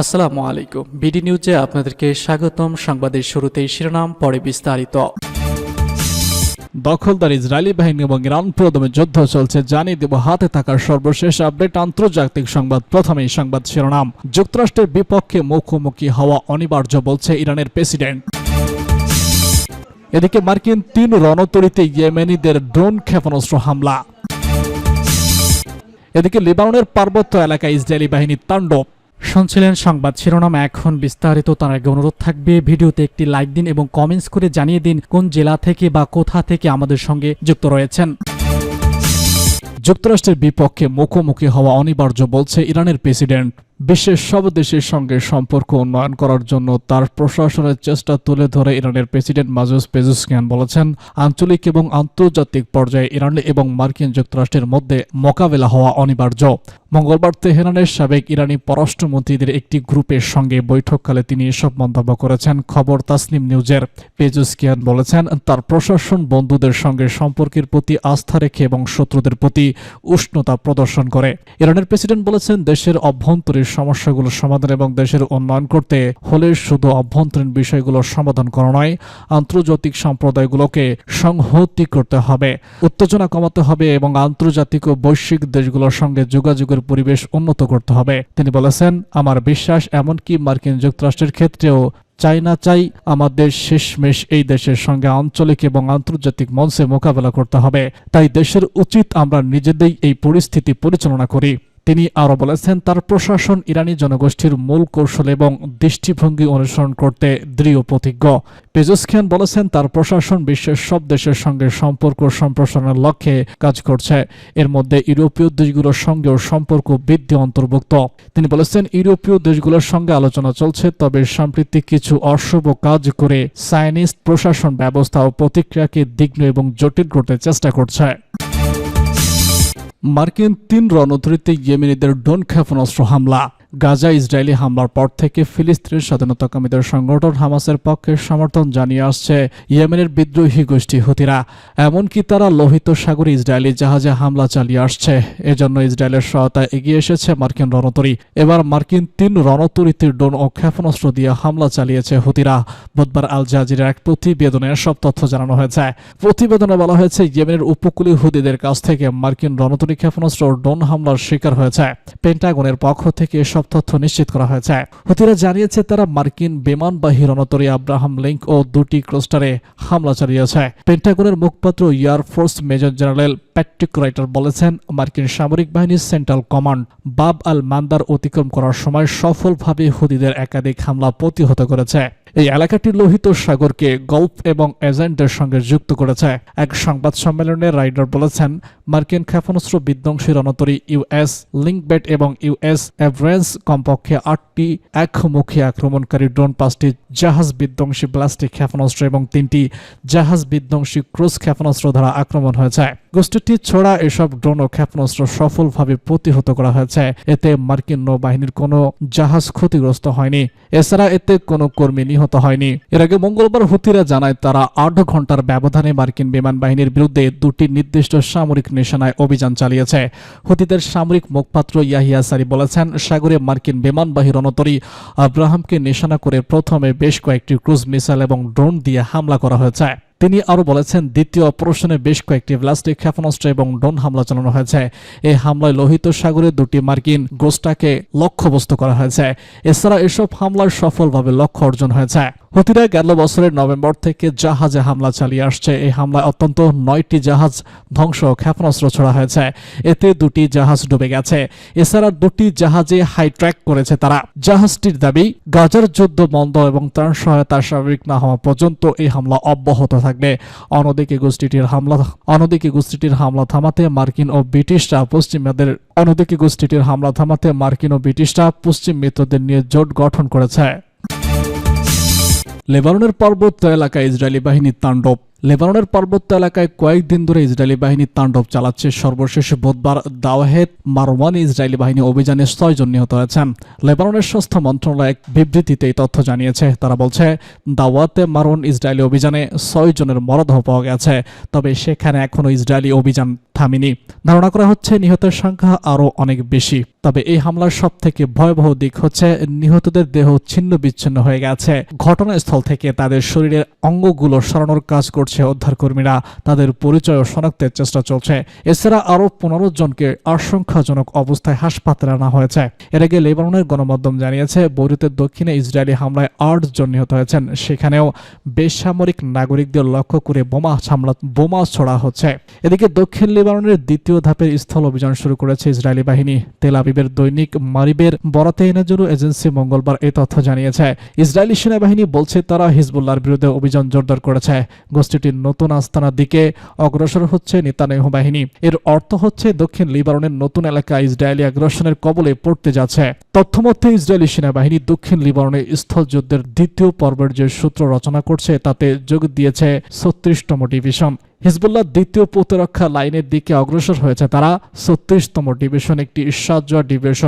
আসসালামু আলাইকুম। বিডি নিউজে আপনাদেরকে স্বাগতম। সংবাদের শুরুতেই শিরোনাম, পরে বিস্তারিত। দখলদার ইসরায়েলি বাহিনী এবং ইরান প্রদমে যুদ্ধ চলছে, জানিয়ে দেব হাতে থাকার সর্বশেষ আপডেট, আন্তর্জাতিক সংবাদ। প্রথমেই সংবাদ শিরোনাম। যুক্তরাষ্ট্রের বিপক্ষে মুখোমুখি হওয়া অনিবার্য বলছে ইরানের প্রেসিডেন্ট। এদিকে মার্কিন তিন রণতরীতে ইয়েমেনিদের ড্রোন ক্ষেপণাস্ত্র হামলা। এদিকে লিবাননের পার্বত্য এলাকায় ইসরায়েলি বাহিনীর তাণ্ডব। শুনছিলেন সংবাদ শিরোনাম। এখন বিস্তারিত তার আগে অনুরোধ থাকবে, ভিডিওতে একটি লাইক দিন এবং কমেন্টস করে জানিয়ে দিন কোন জেলা থেকে বা কোথা থেকে আমাদের সঙ্গে যুক্ত রয়েছেন। যুক্তরাষ্ট্রের বিপক্ষে মুখোমুখি হওয়া অনিবার্য বলছে ইরানের প্রেসিডেন্ট। বিশ্বের সব দেশের সঙ্গে সম্পর্ক উন্নয়ন করার জন্য তার প্রশাসনের চেষ্টা তুলে ধরে ইরানের প্রেসিডেন্ট মাজুস পেজুসকিয়ান বলেছেন, আঞ্চলিক এবং আন্তর্জাতিক পর্যায়ে ইরান এবং মার্কিন যুক্তরাষ্ট্রের মধ্যে মোকাবেলা হওয়া অনিবার্য। মঙ্গলবার তেহরানের সাবেক ইরানি পররাষ্ট্রমন্ত্রীদের একটি গ্রুপের সঙ্গে বৈঠককালে তিনি এসব মন্তব্য করেছেন। খবর তাসনিম নিউজের। পেজুসকিয়ান বলেছেন, তার প্রশাসন বন্ধুদের সঙ্গে সম্পর্কের প্রতি আস্থা রেখে এবং শত্রুদের প্রতি উষ্ণতা প্রদর্শন করে। ইরানের প্রেসিডেন্ট বলেছেন, দেশের অভ্যন্তরীণ সমস্যাগুলো সমাধান এবং দেশের উন্নয়ন করতে হলে শুধু অভ্যন্তরীণ বিষয়গুলো সমাধান করা নয়, আন্তর্জাতিক সম্প্রদায়গুলোকে সংহতি করতে হবে। উত্তেজনা কমাতে হবে এবং আন্তর্জাতিক ও বৈশ্বিক দেশগুলোর সঙ্গে যোগাযোগের পরিবেশ উন্নত করতে হবে। তিনি বলেছেন, আমার বিশ্বাস, এমনকি মার্কিন যুক্তরাষ্ট্রের ক্ষেত্রেও চাই না চাই আমাদের শেষমেশ এই দেশের সঙ্গে আঞ্চলিক এবং আন্তর্জাতিক মঞ্চে মোকাবেলা করতে হবে। তাই দেশের উচিত আমরা নিজেদেই এই পরিস্থিতি পরিচালনা করি। তিনি আরও বলেছেন, তার প্রশাসন ইরানি জনগোষ্ঠীর মূল কৌশল এবং দৃষ্টিভঙ্গি অনুসরণ করতে দৃঢ় প্রতিজ্ঞ। পেজোসখিয়ান বলেছেন, তার প্রশাসন বিশ্বের সব দেশের সঙ্গে সম্পর্ক সম্প্রসারণের লক্ষ্যে কাজ করছে। এর মধ্যে ইউরোপীয় দেশগুলোর সঙ্গেও সম্পর্ক বৃদ্ধি অন্তর্ভুক্ত। তিনি বলেছেন, ইউরোপীয় দেশগুলোর সঙ্গে আলোচনা চলছে, তবে সাম্প্রতিক কিছু অশুভ কাজ করে সাইনিস্ট প্রশাসন ব্যবস্থা ও প্রতিক্রিয়াকে দিগ্ন এবং জটিল করতে চেষ্টা করছে। মার্কিন তিন রণধরিতে ইয়েমেনিদের ডোন ক্ষেপণাস্ত্র হামলা। গাজা ইসরায়েলি হামলার পর থেকে ফিলিস্তিনের স্বাধীনতাকামীদের সংগঠন হামাসের পক্ষে সমর্থন জানিয়ে আসছে ইয়েমেনের বিদ্রোহী গোষ্ঠী হুতিরা। এমনকি তারা লোহিত সাগরে ইসরায়েলি জাহাজে হামলা চালিয়ে আসছে। এজন্য ইসরায়েলের সহায়তায় এগিয়ে এসেছে মার্কিন রণতরী। এবার মার্কিন তিন রণতরীতে ড্রোন ও ক্ষেপণাস্ত্র দিয়ে হামলা চালিয়েছে হুতিরা। বুধবার আল জাজিরের এক প্রতিবেদনে সব তথ্য জানানো হয়েছে। প্রতিবেদনে বলা হয়েছে, ইয়েমেনের উপকূলীয় হুদিদের কাছ থেকে মার্কিন রণতরী ক্ষেপণাস্ত্র ড্রোন হামলার শিকার হয়েছে। পেন্টাগনের পক্ষ থেকে এসব তথ্য নিশ্চিত করা হয়েছে। হুতিরা জানিয়েছে তারা মার্কিন বিমান বিমানবাহী রণতরী আব্রাহাম লিঙ্ক ও দুটি ক্লোস্টারে হামলা চালিয়েছে। পেন্টাগনের মুখপাত্র air force major general Patrick Ryder বলেছেন, মার্কিন সামরিক বাহিনীর সেন্ট্রাল কমান্ড বাব আল মান্দার অতিক্রম করার সময় সফলভাবে হুদিদের একাধিক হামলা প্রতিহত করেছে। এই এলাকাটি লোহিত সাগরকে গল্ফ এবং এজেন্টের সঙ্গে যুক্ত করেছে। এক সংবাদ সম্মেলনে রাইডার বলেছেন, মার্কিন ক্ষেপণাস্ত্র বিধ্বংসী রণতরী ইউএস লিঙ্কবেট এবং ইউএস এভারেন্স কমপক্ষে আটটি একমুখী আক্রমণকারী ড্রোন, পাঁচটি জাহাজ বিধ্বংসী প্লাস্টিক ক্ষেপণাস্ত্র এবং তিনটি জাহাজ বিধ্বংসী ক্রুজ ক্ষেপণাস্ত্র দ্বারা আক্রমণ হয়েছে। গোষ্ঠীটি ছোড়া এসব ড্রোন ও ক্ষেপণাস্ত্র সফলভাবে প্রতিহত করা হয়েছে। এতে মার্কিন নৌবাহিনীর কোনো জাহাজ ক্ষতিগ্রস্ত হয়নি। এছাড়া এতে কোনো কর্মী নিহত হয়নি। এর আগে মঙ্গলবার হুতিরা জানায় তারা আট ঘণ্টার ব্যবধানে মার্কিন বিমান বাহিনীর বিরুদ্ধে দুটি নির্দিষ্ট সামরিক নিশানায় অভিযান চালিয়েছে। হুতিদের সামরিক মুখপাত্র ইয়াহিয়া সারি বলেছেন, সাগরে মার্কিন বিমানবাহী রণতরী আব্রাহামকে নিশানা করে প্রথমে বেশ কয়েকটি ক্রুজ মিসাইল এবং ড্রোন দিয়ে হামলা করা হয়েছে। তিনি আরও বলেছেন, দ্বিতীয় অপারেশনে বেশ কয়েকটি প্লাস্টিক ক্ষেপণাস্ত্র এবং ড্রোন হামলা চালানো হয়েছে। এই হামলায় লোহিত সাগরে দুটি মার্কিন গোস্টাকে লক্ষ্যবস্তু করা হয়েছে। এছাড়া এসব হামলার সফলভাবে লক্ষ্য অর্জন হয়েছে। হুতিরা গেল বছরের নভেম্বর থেকে জাহাজে হামলা চালিয়ে আসছে। এই হামলায় অত্যন্ত নয়টি জাহাজ ধ্বংস ক্ষেপণাস্ত্র ছোড়া হয়েছে। এতে দুটি জাহাজ ডুবে গেছে। এছাড়া দুটি জাহাজে হাইট্র্যাক করেছে তারা। জাহাজটির দাবি, গাজার যুদ্ধ বন্ধ এবং ত্রাণ সহায়তা স্বাভাবিক না হওয়া পর্যন্ত এই হামলা অব্যাহত থাকবে। অন্যদিকে গোষ্ঠীটির হামলা অন্যদিকে গোষ্ঠীটির হামলা থামাতে মার্কিন ও ব্রিটিশরা পশ্চিমাদের অন্যদিকে গোষ্ঠীটির হামলা থামাতে মার্কিন ও ব্রিটিশরা পশ্চিম মিত্রদের নিয়ে জোট গঠন করেছে। লেবাননের পার্বত্য এলাকায় ইসরায়েলি বাহিনীর তাণ্ডব। লেবাননের পার্বত্য এলাকায় কয়েকদিন ধরে ইসরায়েলি বাহিনী তাণ্ডব চালাচ্ছে। সর্বশেষ বুধবার দাওয়াহেদ মারওয়ানি ইসরায়েলি বাহিনী অভিযানে ছয়জন নিহত হয়েছেন। লেবাননের স্বাস্থ্য মন্ত্রণালয় এক বিবৃতিতে এই তথ্য জানিয়েছে। তারা বলছে, দাওয়াতে মারওয়ান ইসরায়েলি অভিযানে ছয় জনের মরদেহ পাওয়া গেছে। তবে সেখানে এখনও ইসরায়েলি অভিযান থামেনি। ধারণা করা হচ্ছে নিহতের সংখ্যা আরও অনেক বেশি। তবে এই হামলার সব থেকে ভয়াবহ দিক হচ্ছে নিহতদের দেহ ছিন্ন বিচ্ছিন্ন হয়ে গেছে। ঘটনাস্থল থেকে তাদের শরীরের অঙ্গগুলো সরানোর কাজ করছে উদ্ধারকর্মীরা। তাদের পরিচয় ও শনাক্তের চেষ্টা চলছে। এছাড়া আরও পনেরো জনকে আশঙ্কাজনক অবস্থায় হাসপাতালে আনা হয়েছে। এর আগে লেবাননের গণমাধ্যম জানিয়েছে, বৈরুতের দক্ষিণে ইসরায়েলি হামলায় আট জন নিহত হয়েছেন। সেখানেও বেসামরিক নাগরিকদের লক্ষ্য করে বোমা হামলা বোমা ছড়া হচ্ছে। এদিকে দক্ষিণ লেবাননের দ্বিতীয় ধাপের স্থল অভিযান শুরু করেছে ইসরায়েলি বাহিনী। তেল আবিবের দৈনিক মারিবের বরাতে এনাজুরু এজেন্সি মঙ্গলবার এই তথ্য জানিয়েছে। ইসরায়েলি সেনাবাহিনী বলছে তারা হিজবুল্লাহর বিরুদ্ধে অভিযান জোরদার করেছে। গোষ্ঠীটির নতুন আস্তানার দিকে অগ্রসর হচ্ছে নেতানেহু বাহিনী। এর অর্থ হচ্ছে দক্ষিণ লিবাননের নতুন এলাকা ইসরায়েলি আগ্রাসনের কবলে পড়তে যাচ্ছে। তথ্যমধ্যে ইসরায়েলি সেনাবাহিনী দক্ষিণ লিবাননে স্থলযুদ্ধের দ্বিতীয় পর্বের যে সূত্র রচনা করছে তাতে যোগ দিয়েছে ছত্রিশতম ডিভিশন। হিজবুল্লাহ দ্বিতীয় প্রতিরক্ষা লাইনের দিকে অগ্রসর হয়েছে। তারা ছত্রিশতম ডিভিশন একটি ঈশ্বর্য ডিভিশন